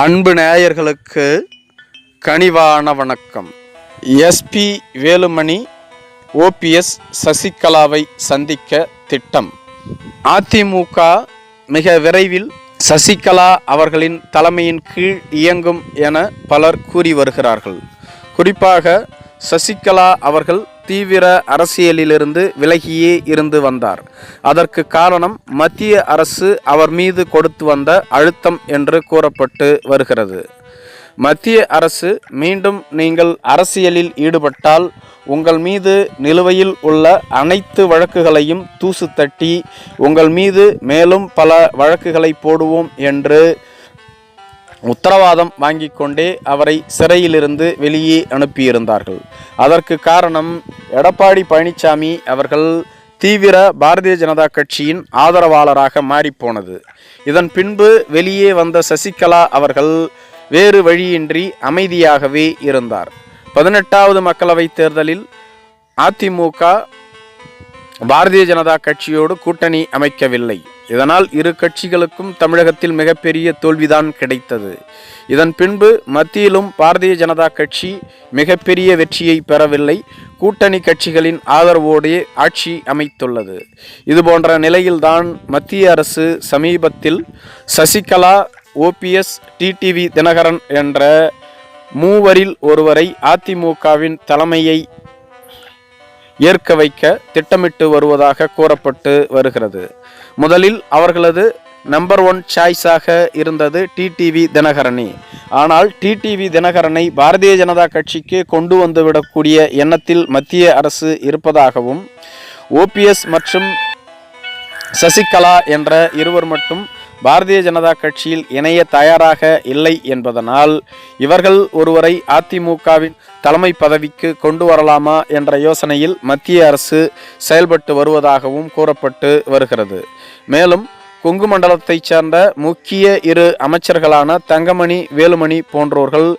அன்பு நேயர்களுக்கு கனிவான வணக்கம். எஸ்பி வேலுமணி ஓபிஎஸ் சசிகலாவை சந்திக்க திட்டம். அதிமுக மிக விரைவில் சசிகலா அவர்களின் தலைமையின் கீழ் இயங்கும் என பலர் கூறி வருகிறார்கள். குறிப்பாக சசிகலா அவர்கள் தீவிர அரசியலிலிருந்து விலகியே இருந்து வந்தார். அதற்கு காரணம் மத்திய அரசு அவர் மீது கொடுத்து வந்த அழுத்தம் என்று கூறப்பட்டு வருகிறது. மத்திய அரசு மீண்டும் நீங்கள் அரசியலில் ஈடுபட்டால் உங்கள் மீது நிலுவையில் உள்ள அனைத்து வழக்குகளையும் தூசு தட்டி உங்கள் மீது மேலும் பல வழக்குகளை போடுவோம் என்று உத்தரவாதம் வாங்கி கொண்டே அவரை சிறையிலிருந்து வெளியே அனுப்பியிருந்தார்கள். அதற்கு காரணம் எடப்பாடி பழனிசாமி அவர்கள் தீவிர பாரதிய ஜனதா கட்சியின் ஆதரவாளராக மாறிப்போனது. இதன் பின்பு வெளியே வந்த சசிகலா அவர்கள் வேறு வழியின்றி அமைதியாகவே இருந்தார். பதினெட்டாவது மக்களவைத் தேர்தலில் அதிமுக பாரதிய ஜனதா கட்சியோடு கூட்டணி அமைக்கவில்லை. இதனால் இரு கட்சிகளுக்கும் தமிழகத்தில் மிகப்பெரிய தோல்விதான் கிடைத்தது. இதன் பின்பு மத்தியிலும் பாரதிய ஜனதா கட்சி மிகப்பெரிய வெற்றியை பெறவில்லை. கூட்டணி கட்சிகளின் ஆதரவோடே ஆட்சி அமைத்துள்ளது. இதுபோன்ற நிலையில்தான் மத்திய அரசு சமீபத்தில் சசிகலா ஓபிஎஸ் டிடிவி தினகரன் என்ற மூவரில் ஒருவரை அதிமுகவின் தலைமையை ஏற்க வைக்க திட்டமிட்டு வருவதாக கூறப்பட்டு வருகிறது. முதலில் அவர்களது நம்பர் ஒன் சாய்ஸாக இருந்தது டிடிவி தினகரணி ஆனால் டிடிவி தினகரனை பாரதிய ஜனதா கட்சிக்கு கொண்டு வந்துவிடக்கூடிய எண்ணத்தில் மத்திய அரசு இருப்பதாகவும் ஓபிஎஸ் மற்றும் சசிகலா என்ற இருவர் மட்டும் பாரதிய ஜனதா கட்சியில் இணைய தயாராக இல்லை என்பதனால் இவர்கள் ஒருவரை அதிமுகவின் தலைமை பதவிக்கு கொண்டு வரலாமா என்ற யோசனையில் மத்திய அரசு செயல்பட்டு வருவதாகவும் கூறப்பட்டு வருகிறது. மேலும் கொங்கு மண்டலத்தைச் சேர்ந்த முக்கிய இரு அமைச்சர்களான தங்கமணி வேலுமணி போன்றோர்கள்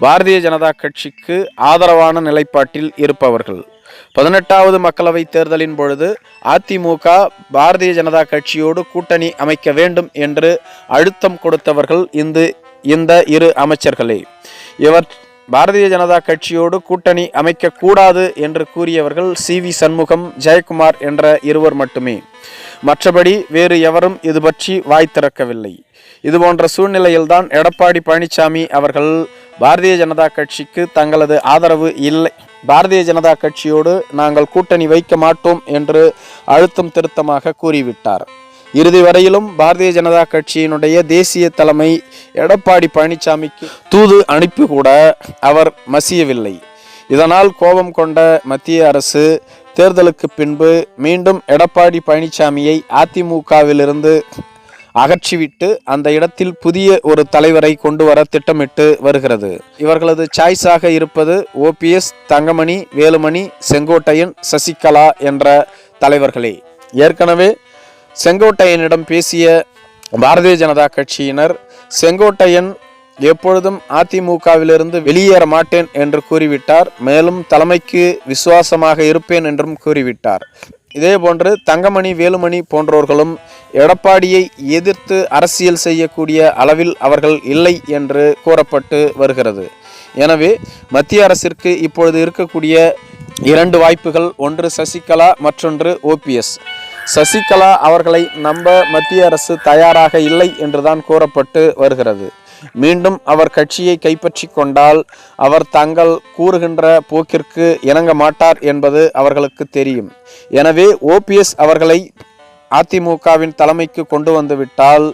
பாரதிய ஜனதா கட்சிக்கு ஆதரவான நிலைப்பாட்டில் இருப்பவர்கள். பதினெட்டாவது மக்களவைத் தேர்தலின் பொழுது அதிமுக பாரதிய ஜனதா கட்சியோடு கூட்டணி அமைக்க வேண்டும் என்று அழுத்தம் கொடுத்தவர்கள் இந்த இந்த இரு அமைச்சர்களே. இவர் பாரதிய ஜனதா கட்சியோடு கூட்டணி அமைக்கக்கூடாது என்று கூறியவர்கள் சி வி சண்முகம் ஜெயக்குமார் என்ற இருவர் மட்டுமே. மற்றபடி வேறு எவரும் இது பற்றி வாய் திறக்கவில்லை. இதுபோன்ற சூழ்நிலையில்தான் எடப்பாடி பழனிசாமி அவர்கள் பாரதிய ஜனதா கட்சிக்கு தங்களது ஆதரவு இல்லை. பாரதிய ஜனதா கட்சியோடு நாங்கள் கூட்டணி வைக்க மாட்டோம் என்று அழுத்தம் திருத்தமாக கூறிவிட்டார். இறுதி வரையிலும் பாரதிய ஜனதா கட்சியினுடைய தேசிய தலைமை எடப்பாடி பழனிசாமிக்கு தூது அனுப்பி கூட அவர் மசியவில்லை. இதனால் கோபம் கொண்ட மத்திய அரசு தேர்தலுக்கு பின்பு மீண்டும் எடப்பாடி பழனிசாமியை அதிமுகவிலிருந்து அகற்றிவிட்டு அந்த இடத்தில் புதிய ஒரு தலைவரை கொண்டு வர திட்டமிட்டு வருகிறது. இவர்களது சாய்ஸாக இருப்பது ஓபிஎஸ் தங்கமணி வேலுமணி செங்கோட்டையன் சசிகலா என்ற தலைவர்களே. ஏற்கனவே செங்கோட்டையனிடம் பேசிய பாரதிய ஜனதா கட்சியினர் செங்கோட்டையன் எப்பொழுதும் அதிமுகவிலிருந்து வெளியேற மாட்டேன் என்று கூறிவிட்டார். மேலும் தலைமைக்கு விசுவாசமாக இருப்பேன் என்றும் கூறிவிட்டார். இதேபோன்று தங்கமணி வேலுமணி போன்றோர்களும் எடப்பாடியை எதிர்த்து அரசியல் செய்யக்கூடிய அளவில் அவர்கள் இல்லை என்று கூறப்பட்டு வருகிறது. எனவே மத்திய அரசிற்கு இப்பொழுது இருக்கக்கூடிய இரண்டு வாய்ப்புகள் ஒன்று சசிகலா மற்றொன்று ஓபிஎஸ் சசிகலா அவர்களை நம்ப மத்திய அரசு தயாராக இல்லை என்றுதான் கூறப்பட்டு வருகிறது. மீண்டும் அவர் கட்சியை கைப்பற்றி கொண்டால் அவர் தங்கள் கூறுகின்ற போக்கிற்கு இணங்க மாட்டார் என்பது அவர்களுக்கு தெரியும். எனவே ஓபிஎஸ் அவர்களை அதிமுகவின் தலைமைக்கு கொண்டு வந்துவிட்டால்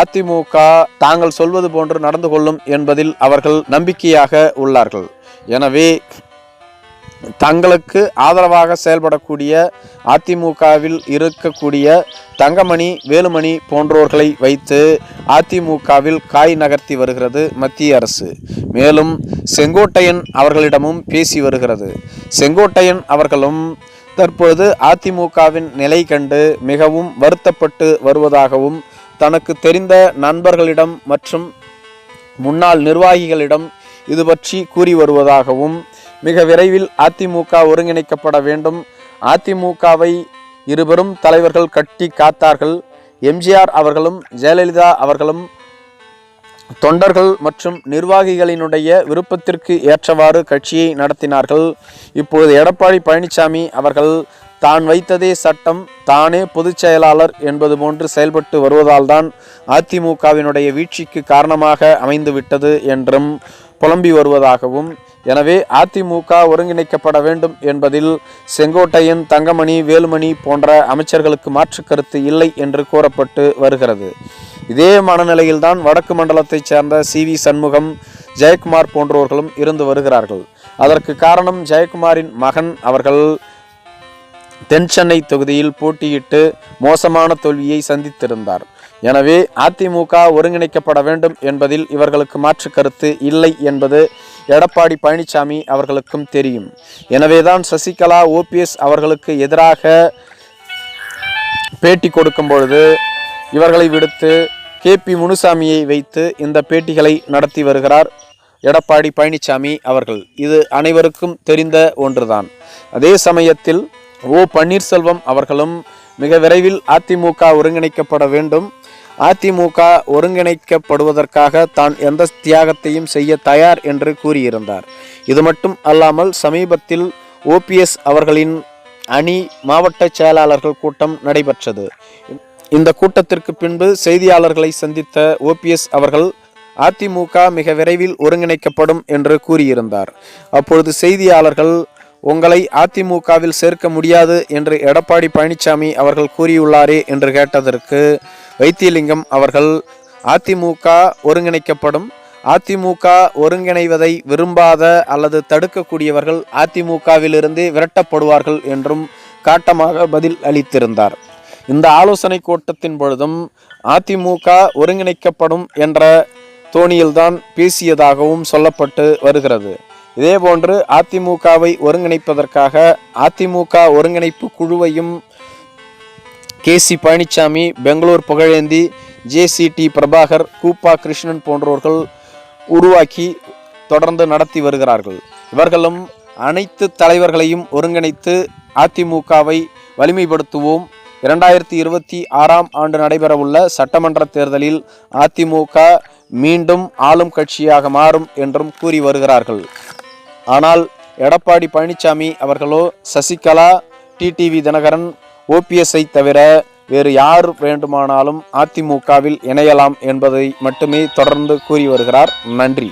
அதிமுக தாங்கள் சொல்வது போன்று நடந்து கொள்ளும் என்பதில் அவர்கள் நம்பிக்கையாக உள்ளார்கள். எனவே தங்களுக்கு ஆதரவாக செயல்படக்கூடிய அதிமுகவில் இருக்கக்கூடிய தங்கமணி வேலுமணி போன்றோர்களை வைத்து அதிமுகவில் காய் நகர்த்தி வருகிறது மத்திய அரசு. மேலும் செங்கோட்டையன் அவர்களிடமும் பேசி வருகிறது. செங்கோட்டையன் அவர்களும் தற்பொழுது அதிமுகவின் நிலை கண்டு மிகவும் வருத்தப்பட்டு வருவதாகவும் தனக்கு தெரிந்த நண்பர்களிடம் மற்றும் முன்னாள் நிர்வாகிகளிடம் இது பற்றி கூறி வருவதாகவும் மிக விரைவில் அதிமுக ஒருங்கிணைக்கப்பட வேண்டும். அதிமுகவை இருவரும் தலைவர்கள் கட்டி காத்தார்கள். எம்ஜிஆர் அவர்களும் ஜெயலலிதா அவர்களும் தொண்டர்கள் மற்றும் நிர்வாகிகளினுடைய விருப்பத்திற்கு ஏற்றவாறு கட்சியை நடத்தினார்கள். இப்பொழுது எடப்பாடி பழனிசாமி அவர்கள் தான் வைத்ததே சட்டம் தானே பொதுச் செயலாளர் என்பது போன்று செயல்பட்டு வருவதால் தான் அதிமுகவினுடைய வீழ்ச்சிக்கு காரணமாக அமைந்துவிட்டது என்றும் புலம்பி வருவதாகவும் எனவே அதிமுக ஒருங்கிணைக்கப்பட வேண்டும் என்பதில் செங்கோட்டையன் தங்கமணி வேலுமணி போன்ற அமைச்சர்களுக்கு மாற்று கருத்து இல்லை என்று கூறப்பட்டு வருகிறது. இதே மனநிலையில்தான் வடக்கு மண்டலத்தைச் சேர்ந்த சி வி சண்முகம் ஜெயக்குமார் போன்றோர்களும் இருந்து வருகிறார்கள். அதற்கு காரணம் ஜெயக்குமாரின் மகன் அவர்கள் தென் சென்னை தொகுதியில் போட்டியிட்டு மோசமான தோல்வியை சந்தித்திருந்தார். எனவே அதிமுக ஒருங்கிணைக்கப்பட வேண்டும் என்பதில் இவர்களுக்கு மாற்று கருத்து இல்லை என்பது எடப்பாடி பழனிசாமி அவர்களுக்கும் தெரியும். எனவேதான் சசிகலா ஓபிஎஸ் அவர்களுக்கு எதிராக பேட்டி கொடுக்கும் பொழுது இவர்களை விடுத்து கே பி முனுசாமியை வைத்து இந்த பேட்டிகளை நடத்தி வருகிறார் எடப்பாடி பழனிசாமி அவர்கள். இது அனைவருக்கும் தெரிந்த ஒன்றுதான். அதே சமயத்தில் ஓ பன்னீர்செல்வம் அவர்களும் மிக விரைவில் அதிமுக ஒருங்கிணைக்கப்பட வேண்டும். அதிமுக ஒருங்கிணைக்கப்படுவதற்காக தான் எந்த தியாகத்தையும் செய்ய தயார் என்று கூறியிருந்தார். இது மட்டும் அல்லாமல் சமீபத்தில் ஓபிஎஸ் அவர்களின் அணி மாவட்ட செயலாளர்கள் கூட்டம் நடைபெற்றது. இந்த கூட்டத்திற்கு பின்பு செய்தியாளர்களை சந்தித்த ஓபிஎஸ் அவர்கள் அதிமுக மிக விரைவில் ஒருங்கிணைக்கப்படும் என்று கூறியிருந்தார். அப்பொழுது செய்தியாளர்கள் உங்களை அதிமுகவில் சேர்க்க முடியாது என்று எடப்பாடி பழனிசாமி அவர்கள் கூறியுள்ளாரே என்று கேட்டதற்கு வைத்தியலிங்கம் அவர்கள் அதிமுக ஒருங்கிணைக்கப்படும் அதிமுக ஒருங்கிணைவதை விரும்பாத அல்லது தடுக்கக்கூடியவர்கள் அதிமுகவிலிருந்து விரட்டப்படுவார்கள் என்றும் காட்டமாக பதில் அளித்திருந்தார். இந்த ஆலோசனை கூட்டத்தின் பொழுதும் அதிமுக ஒருங்கிணைக்கப்படும் என்ற தோணியில்தான் பேசியதாகவும் சொல்லப்பட்டு வருகிறது. இதேபோன்று அதிமுகவை ஒருங்கிணைப்பதற்காக அதிமுக ஒருங்கிணைப்பு குழுவையும் K C Palaniswami Bengaluru Pugazhendi JCD Prabhakar கூப்பா Krishnan போன்றோர்கள் உருவாக்கி தொடர்ந்து நடத்தி வருகிறார்கள். இவர்களும் அனைத்து தலைவர்களையும் ஒருங்கிணைத்து அதிமுகவை வலிமைப்படுத்துவோம். இரண்டாயிரத்தி இருபத்தி ஆறாம் ஆண்டு நடைபெறவுள்ள சட்டமன்ற தேர்தலில் அதிமுக மீண்டும் ஆளும் கட்சியாக மாறும் என்றும் கூறி வருகிறார்கள். ஆனால் எடப்பாடி பழனிசாமி அவர்களோ சசிகலா டிடிவி தினகரன் ஓபிஎஸ்ஐ தவிர வேறு யார் வேண்டுமானாலும் அதிமுகவில் இணையலாம் என்பதை மட்டுமே தொடர்ந்து கூறி வருகிறார். நன்றி.